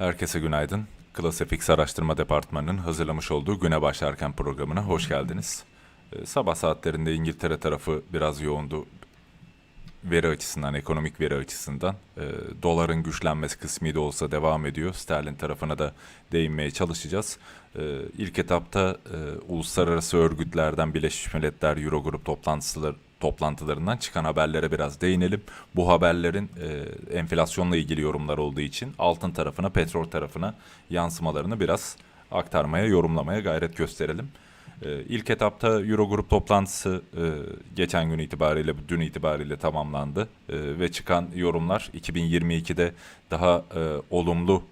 Herkese günaydın. ClassFX Araştırma Departmanı'nın hazırlamış olduğu Güne Başlarken programına hoş geldiniz. Ee, sabah saatlerinde İngiltere tarafı biraz yoğundu. Veri açısından, ekonomik veri açısından. Ee, doların güçlenmesi kısmi de olsa devam ediyor. Sterlin tarafına da değinmeye çalışacağız. Ee, ilk etapta e, uluslararası örgütlerden Birleşmiş Milletler Eurogrup toplantıları toplantılarından çıkan haberlere biraz değinelim. Bu haberlerin e, enflasyonla ilgili yorumlar olduğu için altın tarafına, petrol tarafına yansımalarını biraz aktarmaya, yorumlamaya gayret gösterelim. E, ilk etapta Eurogrup toplantısı e, geçen gün itibariyle, dün itibariyle tamamlandı E, ve çıkan yorumlar 2022'de daha e, olumlu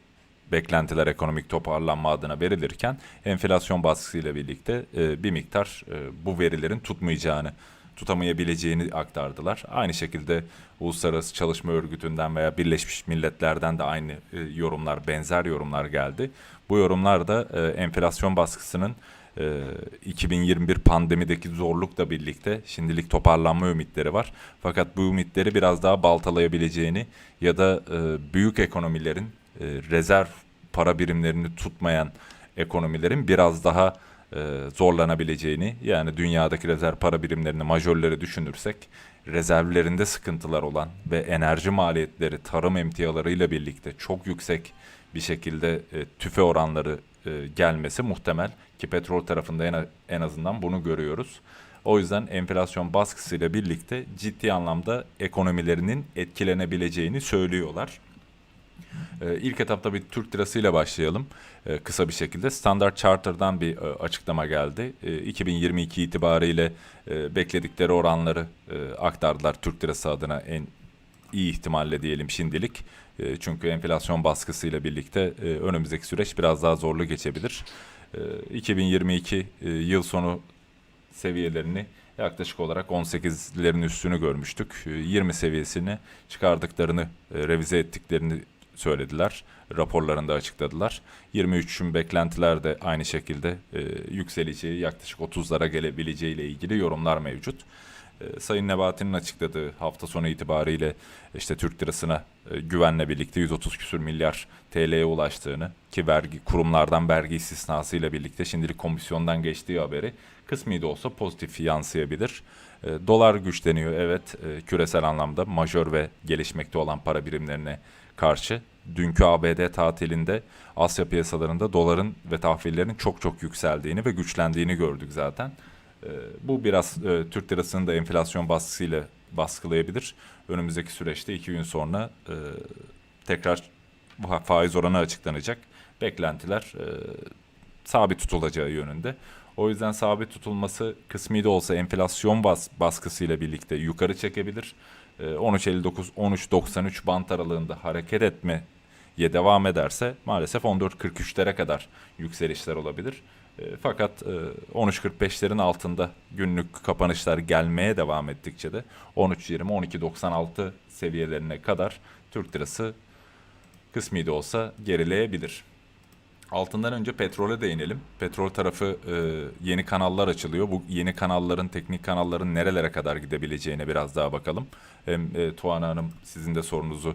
beklentiler ekonomik toparlanma adına verilirken enflasyon baskısıyla birlikte e, bir miktar e, bu verilerin tutmayacağını tutamayabileceğini aktardılar. Aynı şekilde Uluslararası Çalışma Örgütü'nden veya Birleşmiş Milletler'den de aynı e, yorumlar, benzer yorumlar geldi. Bu yorumlar da e, enflasyon baskısının e, 2021 pandemideki zorlukla birlikte şimdilik toparlanma ümitleri var. Fakat bu ümitleri biraz daha baltalayabileceğini ya da e, büyük ekonomilerin e, rezerv para birimlerini tutmayan ekonomilerin biraz daha e, zorlanabileceğini yani dünyadaki rezerv para birimlerini majörleri düşünürsek rezervlerinde sıkıntılar olan ve enerji maliyetleri tarım emtialarıyla birlikte çok yüksek bir şekilde e, tüfe oranları e, gelmesi muhtemel ki petrol tarafında en, en azından bunu görüyoruz. O yüzden enflasyon baskısıyla birlikte ciddi anlamda ekonomilerinin etkilenebileceğini söylüyorlar. Ee, ilk etapta bir Türk lirasıyla başlayalım ee, kısa bir şekilde. Standard Charter'dan bir e, açıklama geldi. Ee, 2022 itibariyle e, bekledikleri oranları e, aktardılar Türk lirası adına en iyi ihtimalle diyelim şimdilik. E, çünkü enflasyon baskısıyla birlikte e, önümüzdeki süreç biraz daha zorlu geçebilir. E, 2022 e, yıl sonu seviyelerini yaklaşık olarak 18'lerin üstünü görmüştük. E, 20 seviyesini çıkardıklarını, e, revize ettiklerini söylediler. Raporlarında açıkladılar. 23'ün beklentiler de aynı şekilde e, yükseleceği, yaklaşık 30'lara gelebileceği ile ilgili yorumlar mevcut. E, Sayın Nebati'nin açıkladığı hafta sonu itibariyle işte Türk lirasına e, güvenle birlikte 130 küsür milyar TL'ye ulaştığını ki vergi kurumlardan vergi istisnasıyla birlikte şimdilik komisyondan geçtiği haberi kısmi de olsa pozitif yansıyabilir. E, dolar güçleniyor evet e, küresel anlamda majör ve gelişmekte olan para birimlerine karşı. Dünkü ABD tatilinde Asya piyasalarında doların ve tahvillerin çok çok yükseldiğini ve güçlendiğini gördük zaten. E, bu biraz e, Türk lirasının da enflasyon baskısıyla baskılayabilir. Önümüzdeki süreçte iki gün sonra e, tekrar fa- faiz oranı açıklanacak. Beklentiler e, sabit tutulacağı yönünde. O yüzden sabit tutulması kısmi de olsa enflasyon bas baskısıyla birlikte yukarı çekebilir. E, 13.59-13.93 bant aralığında hareket etmeye devam ederse maalesef 14.43'lere kadar yükselişler olabilir. E, Fakat e, 13.45'lerin altında günlük kapanışlar gelmeye devam ettikçe de 13.20-12.96 seviyelerine kadar Türk lirası kısmi de olsa gerileyebilir. Altından önce petrole değinelim. Petrol tarafı e, yeni kanallar açılıyor. Bu yeni kanalların, teknik kanalların nerelere kadar gidebileceğine biraz daha bakalım. Hem e, Tuana Hanım sizin de sorunuzu e,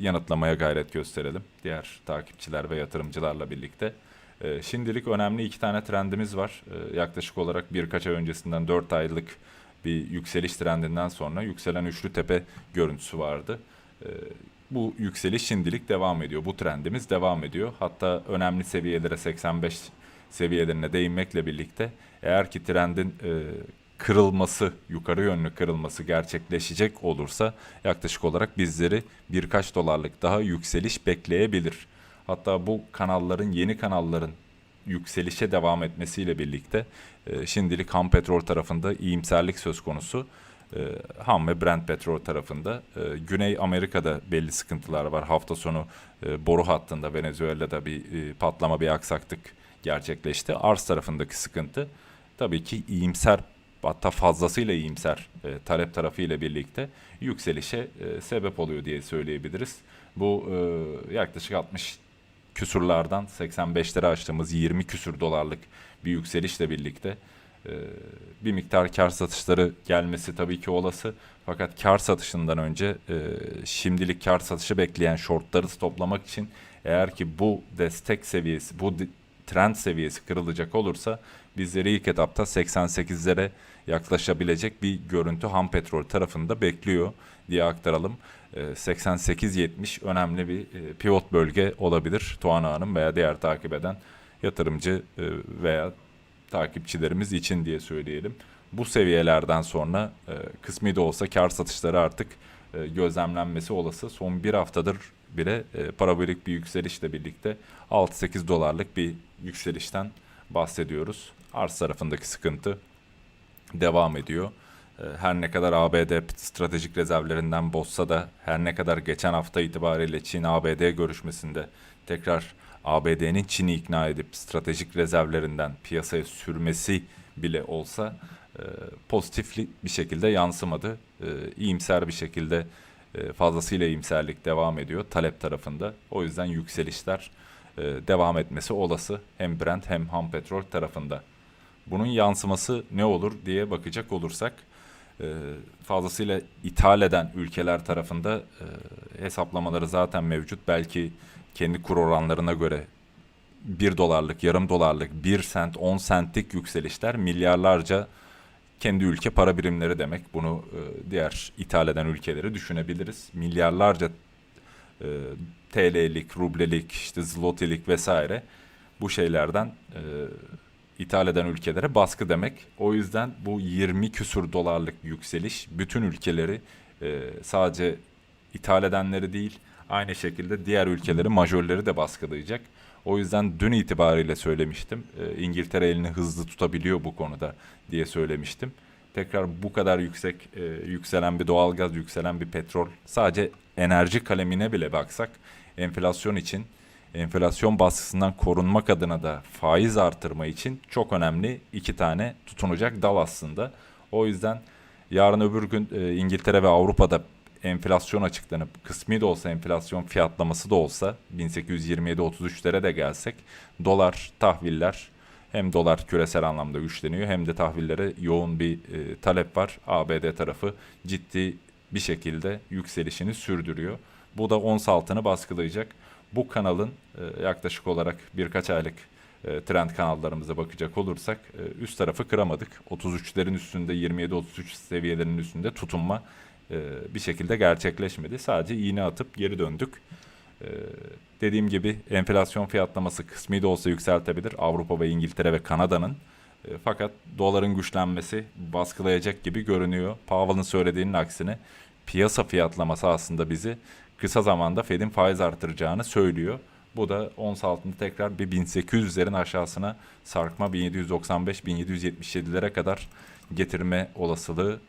yanıtlamaya gayret gösterelim. Diğer takipçiler ve yatırımcılarla birlikte. E, şimdilik önemli iki tane trendimiz var. E, yaklaşık olarak birkaç ay öncesinden 4 aylık bir yükseliş trendinden sonra yükselen üçlü tepe görüntüsü vardı. E, bu yükseliş şimdilik devam ediyor. Bu trendimiz devam ediyor. Hatta önemli seviyelere 85 seviyelerine değinmekle birlikte eğer ki trendin e, kırılması, yukarı yönlü kırılması gerçekleşecek olursa yaklaşık olarak bizleri birkaç dolarlık daha yükseliş bekleyebilir. Hatta bu kanalların, yeni kanalların yükselişe devam etmesiyle birlikte e, şimdilik ham petrol tarafında iyimserlik söz konusu. E, ham ve Brent petrol tarafında. E, Güney Amerika'da belli sıkıntılar var. Hafta sonu e, boru hattında Venezuela'da bir e, patlama, bir aksaklık gerçekleşti. Arz tarafındaki sıkıntı tabii ki iyimser hatta fazlasıyla iyimser e, talep tarafı ile birlikte yükselişe e, sebep oluyor diye söyleyebiliriz. Bu e, yaklaşık 60 küsurlardan 85'lere açtığımız 20 küsür dolarlık bir yükselişle birlikte e, bir miktar kar satışları gelmesi tabii ki olası. Fakat kar satışından önce e, şimdilik kar satışı bekleyen shortları stoplamak için eğer ki bu destek seviyesi, bu trend seviyesi kırılacak olursa bizleri ilk etapta 88'lere yaklaşabilecek bir görüntü ham petrol tarafında bekliyor diye aktaralım. E, 88-70 önemli bir e, pivot bölge olabilir Tuğan Hanım veya diğer takip eden yatırımcı e, veya takipçilerimiz için diye söyleyelim. Bu seviyelerden sonra e, kısmi de olsa kar satışları artık gözlemlenmesi olası. Son bir haftadır bile parabolik bir yükselişle birlikte 6-8 dolarlık bir yükselişten bahsediyoruz. Arz tarafındaki sıkıntı devam ediyor. E, Her ne kadar ABD stratejik rezervlerinden bozsa da her ne kadar geçen hafta itibariyle Çin-ABD görüşmesinde tekrar ABD'nin Çin'i ikna edip stratejik rezervlerinden piyasaya sürmesi bile olsa e, pozitifli bir şekilde yansımadı. E, bir şekilde e, fazlasıyla iyimserlik devam ediyor talep tarafında. O yüzden yükselişler e, devam etmesi olası hem Brent hem ham petrol tarafında. Bunun yansıması ne olur diye bakacak olursak e, fazlasıyla ithal eden ülkeler tarafında e, hesaplamaları zaten mevcut. Belki kendi kur oranlarına göre 1 dolarlık, yarım dolarlık, 1 sent, 10 sentlik yükselişler milyarlarca kendi ülke para birimleri demek. Bunu e, diğer ithal eden ülkeleri düşünebiliriz. Milyarlarca e, TL'lik, rublelik, işte zlotilik vesaire bu şeylerden e, ithal eden ülkelere baskı demek. O yüzden bu 20 küsur dolarlık yükseliş bütün ülkeleri e, sadece ithal edenleri değil aynı şekilde diğer ülkeleri majörleri de baskılayacak. O yüzden dün itibariyle söylemiştim. E, İngiltere elini hızlı tutabiliyor bu konuda diye söylemiştim. Tekrar bu kadar yüksek e, yükselen bir doğalgaz, yükselen bir petrol sadece enerji kalemine bile baksak enflasyon için enflasyon baskısından korunmak adına da faiz artırma için çok önemli iki tane tutunacak dal aslında. O yüzden yarın öbür gün e, İngiltere ve Avrupa'da enflasyon açıklanıp kısmi de olsa enflasyon fiyatlaması da olsa 1827-33'lere de gelsek dolar tahviller hem dolar küresel anlamda güçleniyor hem de tahvillere yoğun bir e, talep var. ABD tarafı ciddi bir şekilde yükselişini sürdürüyor. Bu da ons altını baskılayacak. Bu kanalın e, yaklaşık olarak birkaç aylık e, trend kanallarımıza bakacak olursak e, üst tarafı kıramadık. 33'lerin üstünde 27-33 seviyelerinin üstünde tutunma bir şekilde gerçekleşmedi. Sadece iğne atıp geri döndük. Dediğim gibi enflasyon fiyatlaması kısmi de olsa yükseltebilir Avrupa ve İngiltere ve Kanada'nın. Fakat doların güçlenmesi baskılayacak gibi görünüyor. Powell'ın söylediğinin aksine piyasa fiyatlaması aslında bizi kısa zamanda Fed'in faiz artıracağını söylüyor. Bu da ons altında tekrar bir 1800'lerin aşağısına sarkma 1795-1777'lere kadar getirme olasılığı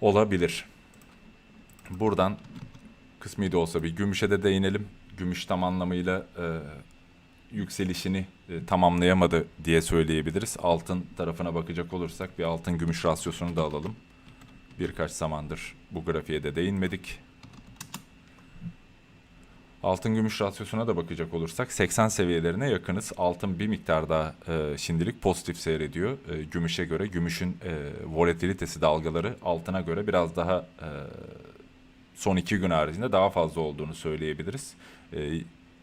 olabilir. Buradan kısmi de olsa bir gümüşe de değinelim. Gümüş tam anlamıyla e, yükselişini e, tamamlayamadı diye söyleyebiliriz. Altın tarafına bakacak olursak bir altın gümüş rasyosunu da alalım. Birkaç zamandır bu grafiğe de değinmedik. Altın gümüş rasyosuna da bakacak olursak 80 seviyelerine yakınız. Altın bir miktar daha e, şimdilik pozitif seyrediyor. E, gümüşe göre gümüşün e, volatilitesi dalgaları altına göre biraz daha e, son iki gün haricinde daha fazla olduğunu söyleyebiliriz. E,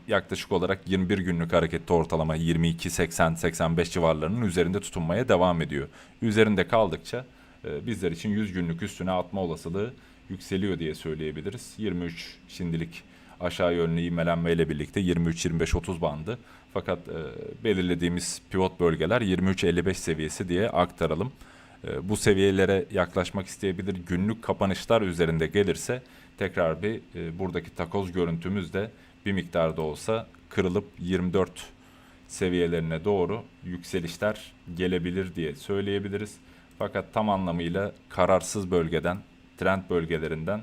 yaklaşık olarak 21 günlük harekette ortalama 22-80-85 civarlarının üzerinde tutunmaya devam ediyor. Üzerinde kaldıkça e, bizler için 100 günlük üstüne atma olasılığı yükseliyor diye söyleyebiliriz. 23 şimdilik aşağı yönlü ivmelenmeyle birlikte 23-25-30 bandı. Fakat e, belirlediğimiz pivot bölgeler 23-55 seviyesi diye aktaralım. E, bu seviyelere yaklaşmak isteyebilir. Günlük kapanışlar üzerinde gelirse tekrar bir e, buradaki takoz görüntümüz de bir miktarda olsa kırılıp 24 seviyelerine doğru yükselişler gelebilir diye söyleyebiliriz. Fakat tam anlamıyla kararsız bölgeden, trend bölgelerinden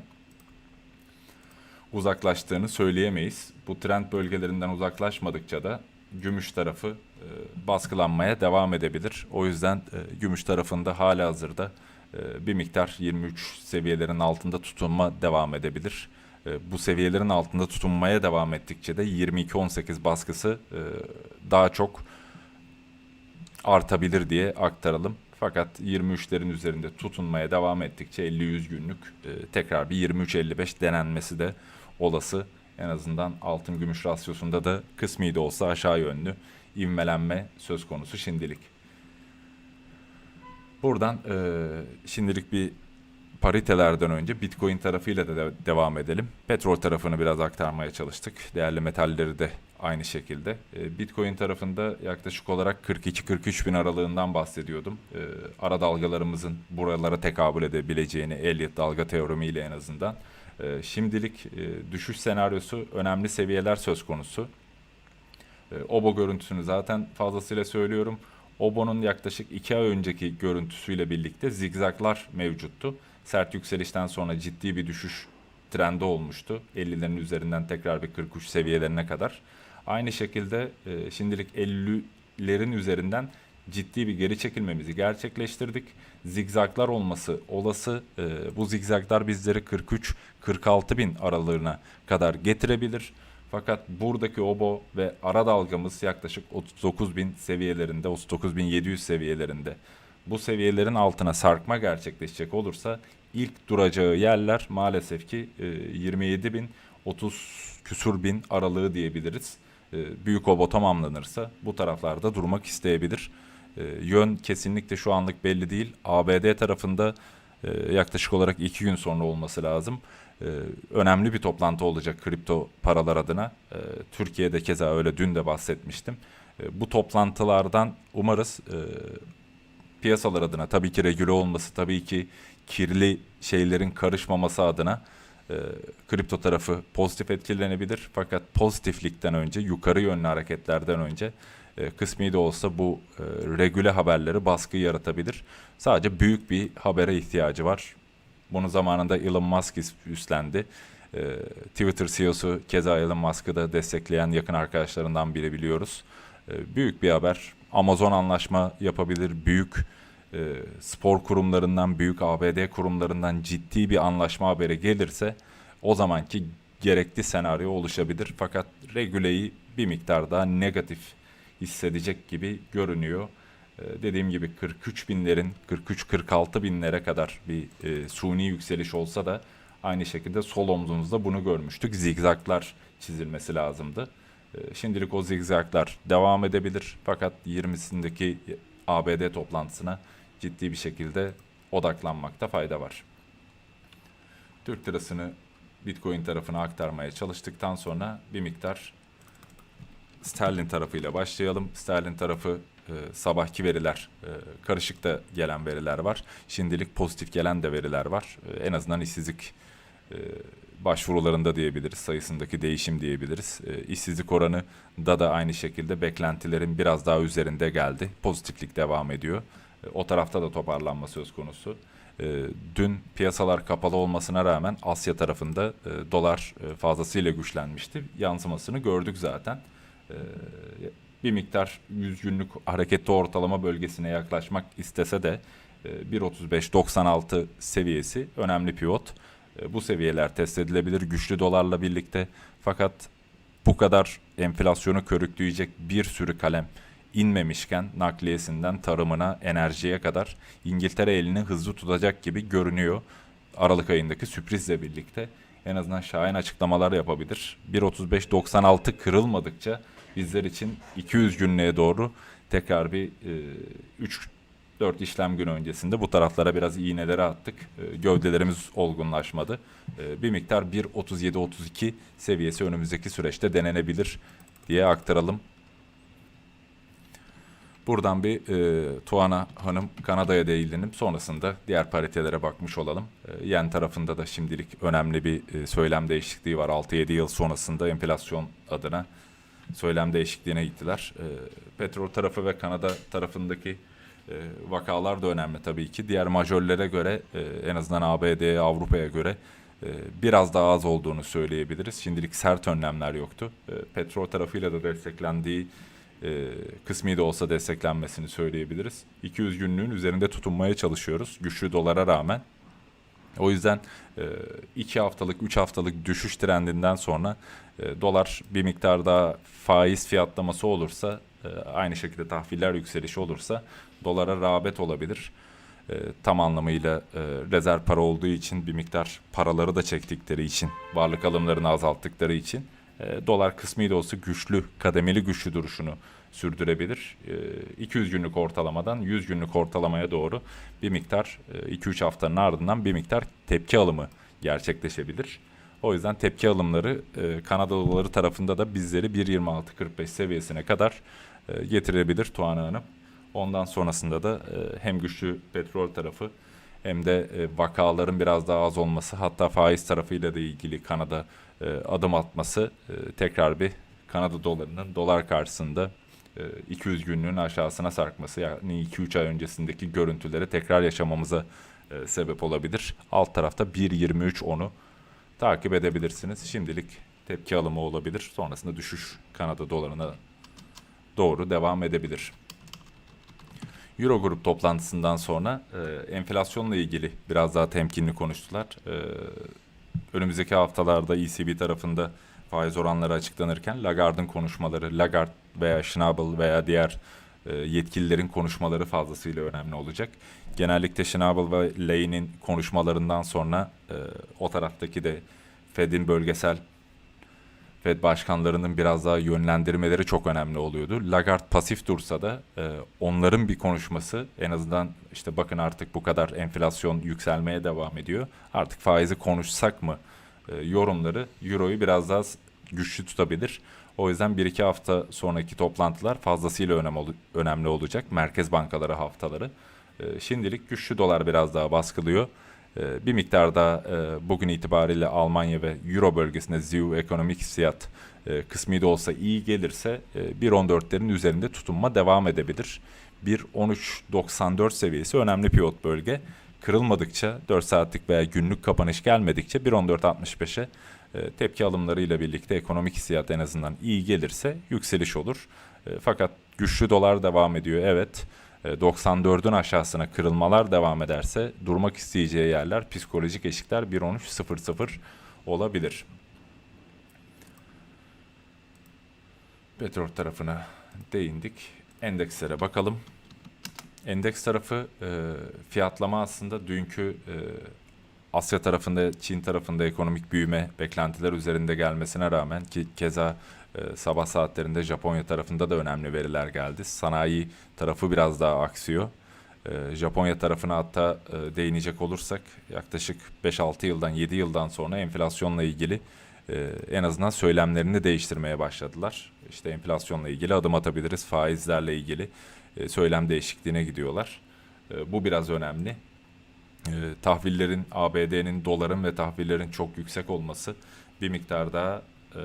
uzaklaştığını söyleyemeyiz. Bu trend bölgelerinden uzaklaşmadıkça da gümüş tarafı e, baskılanmaya devam edebilir. O yüzden e, gümüş tarafında hala hazırda e, bir miktar 23 seviyelerin altında tutunma devam edebilir. E, bu seviyelerin altında tutunmaya devam ettikçe de 22-18 baskısı e, daha çok artabilir diye aktaralım. Fakat 23'lerin üzerinde tutunmaya devam ettikçe 50-100 günlük e, tekrar bir 23-55 denenmesi de olası. En azından altın gümüş rasyosunda da kısmi de olsa aşağı yönlü ivmelenme söz konusu şimdilik. Buradan e, şimdilik bir paritelerden önce Bitcoin tarafıyla da de- devam edelim. Petrol tarafını biraz aktarmaya çalıştık. Değerli metalleri de aynı şekilde. E, Bitcoin tarafında yaklaşık olarak 42-43 bin aralığından bahsediyordum. E, ara dalgalarımızın buralara tekabül edebileceğini Elliott dalga teoremiyle en azından. E, şimdilik e, düşüş senaryosu önemli seviyeler söz konusu. E, Obo görüntüsünü zaten fazlasıyla söylüyorum. Obo'nun yaklaşık 2 ay önceki görüntüsüyle birlikte zigzaglar mevcuttu. Sert yükselişten sonra ciddi bir düşüş trendi olmuştu. 50'lerin üzerinden tekrar bir 43 seviyelerine kadar. Aynı şekilde e, şimdilik 50'lerin üzerinden ciddi bir geri çekilmemizi gerçekleştirdik. Zigzaglar olması olası. E, bu zigzaglar bizleri 43-46 bin aralığına kadar getirebilir. Fakat buradaki obo ve ara dalgamız yaklaşık 39 bin seviyelerinde, 39.700 seviyelerinde. Bu seviyelerin altına sarkma gerçekleşecek olursa ilk duracağı yerler maalesef ki e, 27 bin, 30 küsur bin aralığı diyebiliriz. E, büyük obo tamamlanırsa bu taraflarda durmak isteyebilir. E, yön kesinlikle şu anlık belli değil. ABD tarafında e, yaklaşık olarak iki gün sonra olması lazım. E, önemli bir toplantı olacak kripto paralar adına. E, Türkiye'de keza öyle dün de bahsetmiştim. E, bu toplantılardan umarız e, piyasalar adına tabii ki regüle olması, tabii ki kirli şeylerin karışmaması adına e, kripto tarafı pozitif etkilenebilir. Fakat pozitiflikten önce, yukarı yönlü hareketlerden önce e, kısmi de olsa bu e, regüle haberleri baskı yaratabilir. Sadece büyük bir habere ihtiyacı var. Bunu zamanında Elon Musk üst- üstlendi. E, Twitter CEO'su keza Elon Musk'ı da destekleyen yakın arkadaşlarından biri biliyoruz. E, büyük bir haber. Amazon anlaşma yapabilir. Büyük e, spor kurumlarından, büyük ABD kurumlarından ciddi bir anlaşma haberi gelirse o zamanki gerekli senaryo oluşabilir. Fakat regüleyi bir miktar daha negatif hissedecek gibi görünüyor. Ee, dediğim gibi 43 binlerin 43-46 binlere kadar bir e, suni yükseliş olsa da aynı şekilde sol omzumuzda bunu görmüştük. Zigzaglar çizilmesi lazımdı. Ee, şimdilik o zigzaglar devam edebilir fakat 20'sindeki ABD toplantısına ciddi bir şekilde odaklanmakta fayda var. Türk lirasını Bitcoin tarafına aktarmaya çalıştıktan sonra bir miktar sterlin tarafıyla başlayalım. Sterlin tarafı e, sabahki veriler e, karışık da gelen veriler var. Şimdilik pozitif gelen de veriler var. E, en azından işsizlik e, başvurularında diyebiliriz. Sayısındaki değişim diyebiliriz. E, işsizlik oranı da da aynı şekilde beklentilerin biraz daha üzerinde geldi. Pozitiflik devam ediyor. E, o tarafta da toparlanma söz konusu. E, dün piyasalar kapalı olmasına rağmen Asya tarafında e, dolar e, fazlasıyla güçlenmişti. Yansımasını gördük zaten. E, bir miktar 100 günlük hareketli ortalama bölgesine yaklaşmak istese de e, 1.35-96 seviyesi önemli pivot. E, Bu seviyeler test edilebilir güçlü dolarla birlikte. Fakat bu kadar enflasyonu körükleyecek bir sürü kalem inmemişken nakliyesinden tarımına, enerjiye kadar İngiltere elini hızlı tutacak gibi görünüyor. Aralık ayındaki sürprizle birlikte en azından şahin açıklamalar yapabilir. 1.35-96 kırılmadıkça bizler için 200 günlüğe doğru tekrar bir 3 4 işlem günü öncesinde bu taraflara biraz iğneleri attık. E, gövdelerimiz olgunlaşmadı. E, bir miktar 1.37-32 seviyesi önümüzdeki süreçte denenebilir diye aktaralım. Buradan bir e, Tuana Hanım Kanada'ya değindim. Sonrasında diğer paritelere bakmış olalım. E, yen tarafında da şimdilik önemli bir e, söylem değişikliği var. 6-7 yıl sonrasında enflasyon adına söylem değişikliğine gittiler. E, petrol tarafı ve Kanada tarafındaki e, vakalar da önemli tabii ki. Diğer majörlere göre e, en azından ABD'ye, Avrupa'ya göre e, biraz daha az olduğunu söyleyebiliriz. Şimdilik sert önlemler yoktu. E, petrol tarafıyla da desteklendiği e, kısmi de olsa desteklenmesini söyleyebiliriz. 200 günlüğün üzerinde tutunmaya çalışıyoruz güçlü dolara rağmen. O yüzden 2 haftalık, 3 haftalık düşüş trendinden sonra e, dolar bir miktar daha faiz fiyatlaması olursa, e, aynı şekilde tahviller yükselişi olursa dolara rağbet olabilir. E, tam anlamıyla e, rezerv para olduğu için bir miktar paraları da çektikleri için, varlık alımlarını azalttıkları için e, dolar kısmi de olsa güçlü, kademeli güçlü duruşunu sürdürebilir. E, 200 günlük ortalamadan 100 günlük ortalamaya doğru bir miktar e, 2-3 haftanın ardından bir miktar tepki alımı gerçekleşebilir. O yüzden tepki alımları e, Kanada doları tarafında da bizleri 1.26.45 seviyesine kadar e, getirebilir Tuğan Hanım. Ondan sonrasında da e, hem güçlü petrol tarafı hem de e, vakaların biraz daha az olması hatta faiz tarafıyla da ilgili Kanada e, adım atması e, tekrar bir Kanada dolarının dolar karşısında e, 200 günlüğün aşağısına sarkması yani 2-3 ay öncesindeki görüntüleri tekrar yaşamamıza e, sebep olabilir. Alt tarafta 1.23 onu takip edebilirsiniz. Şimdilik tepki alımı olabilir. Sonrasında düşüş Kanada dolarına doğru devam edebilir. Eurogrup toplantısından sonra e, enflasyonla ilgili biraz daha temkinli konuştular. E, önümüzdeki haftalarda ECB tarafında faiz oranları açıklanırken Lagarde'ın konuşmaları, Lagarde veya Schnabel veya diğer yetkililerin konuşmaları fazlasıyla önemli olacak. Genellikle Schnabel ve Ley'nin konuşmalarından sonra e, o taraftaki de Fed'in bölgesel Fed başkanlarının biraz daha yönlendirmeleri çok önemli oluyordu. Lagarde pasif dursa da e, onların bir konuşması en azından işte bakın artık bu kadar enflasyon yükselmeye devam ediyor. Artık faizi konuşsak mı e, yorumları Euro'yu biraz daha güçlü tutabilir. O yüzden 1-2 hafta sonraki toplantılar fazlasıyla önemli olacak. Merkez bankaları haftaları. E, şimdilik güçlü dolar biraz daha baskılıyor. Ee, Bir miktar da e, bugün itibariyle Almanya ve Euro bölgesinde ZEW ekonomik hissiyat e, kısmi de olsa iyi gelirse e, 1.14'lerin üzerinde tutunma devam edebilir. 1.13.94 seviyesi önemli pivot bölge. Kırılmadıkça 4 saatlik veya günlük kapanış gelmedikçe 1.14.65'e e, tepki alımlarıyla birlikte ekonomik hissiyat en azından iyi gelirse yükseliş olur. E, Fakat güçlü dolar devam ediyor evet. E, 94'ün aşağısına kırılmalar devam ederse durmak isteyeceği yerler psikolojik eşikler 1.13.00 olabilir. Petrol tarafına değindik. Endekslere bakalım. Endeks tarafı e, fiyatlama aslında dünkü e, Asya tarafında, Çin tarafında ekonomik büyüme beklentiler üzerinde gelmesine rağmen ki keza e, sabah saatlerinde Japonya tarafında da önemli veriler geldi. Sanayi tarafı biraz daha aksıyor. E, Japonya tarafına hatta e, değinecek olursak yaklaşık 5-6 yıldan 7 yıldan sonra enflasyonla ilgili e, en azından söylemlerini değiştirmeye başladılar. İşte enflasyonla ilgili adım atabiliriz, faizlerle ilgili e, söylem değişikliğine gidiyorlar. E, bu biraz önemli. E, tahvillerin, ABD'nin, doların ve tahvillerin çok yüksek olması bir miktar daha e,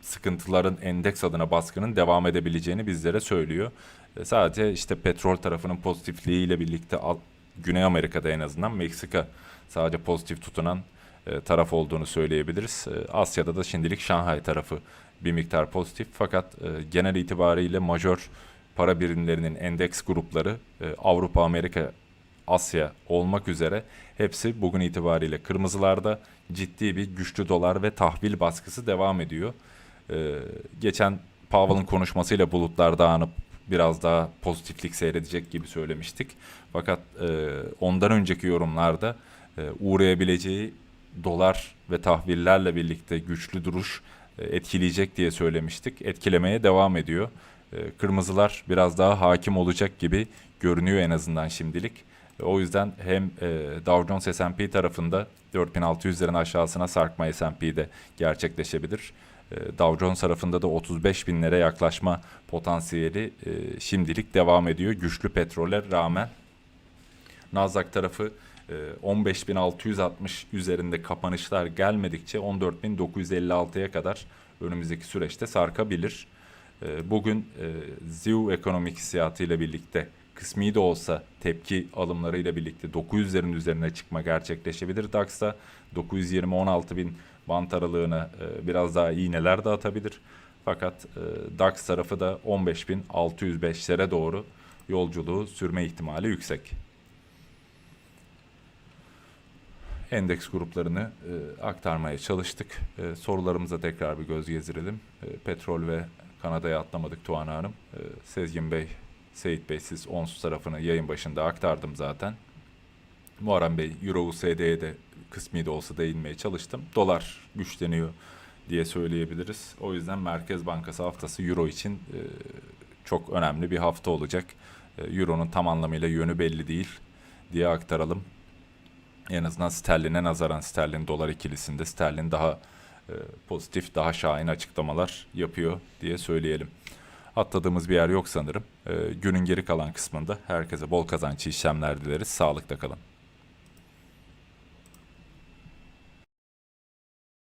sıkıntıların endeks adına baskının devam edebileceğini bizlere söylüyor. E, sadece işte petrol tarafının pozitifliğiyle birlikte Al- Güney Amerika'da en azından Meksika sadece pozitif tutunan e, taraf olduğunu söyleyebiliriz. E, Asya'da da şimdilik Şanghay tarafı bir miktar pozitif fakat e, genel itibariyle majör para birimlerinin endeks grupları e, Avrupa, Amerika, Asya olmak üzere hepsi bugün itibariyle kırmızılarda ciddi bir güçlü dolar ve tahvil baskısı devam ediyor. Ee, geçen Powell'ın konuşmasıyla bulutlar dağınıp biraz daha pozitiflik seyredecek gibi söylemiştik. Fakat e, ondan önceki yorumlarda e, uğrayabileceği dolar ve tahvillerle birlikte güçlü duruş e, etkileyecek diye söylemiştik. Etkilemeye devam ediyor. E, kırmızılar biraz daha hakim olacak gibi görünüyor en azından şimdilik. O yüzden hem e, Dow Jones S&P tarafında 4600'lerin aşağısına sarkma S&P'de gerçekleşebilir. E, Dow Jones tarafında da 35 binlere yaklaşma potansiyeli e, şimdilik devam ediyor güçlü petrole rağmen. Nasdaq tarafı e, 15.660 üzerinde kapanışlar gelmedikçe 14.956'ya kadar önümüzdeki süreçte sarkabilir. E, Bugün e, ZIU ekonomik hissiyatı ile birlikte kısmi de olsa tepki alımlarıyla birlikte 900'lerin üzerine çıkma gerçekleşebilir. DAX'ta 920-16 bin bant aralığına e, biraz daha iğneler de atabilir. Fakat e, DAX tarafı da 15.605'lere doğru yolculuğu sürme ihtimali yüksek. Endeks gruplarını e, aktarmaya çalıştık. E, sorularımıza tekrar bir göz gezdirelim. E, petrol ve Kanada'ya atlamadık Tuğan Hanım. E, Sezgin Bey, Seyit Bey siz onsuz tarafını yayın başında aktardım zaten. Muharrem Bey, Euro USD'ye de kısmi de olsa değinmeye çalıştım. Dolar güçleniyor diye söyleyebiliriz. O yüzden Merkez Bankası haftası Euro için e, çok önemli bir hafta olacak. E, Euro'nun tam anlamıyla yönü belli değil diye aktaralım. En azından sterline nazaran sterlin dolar ikilisinde sterlin daha e, pozitif, daha şahin açıklamalar yapıyor diye söyleyelim. Atladığımız bir yer yok sanırım. E, günün geri kalan kısmında herkese bol kazançlı işlemler dileriz. Sağlıkla kalın.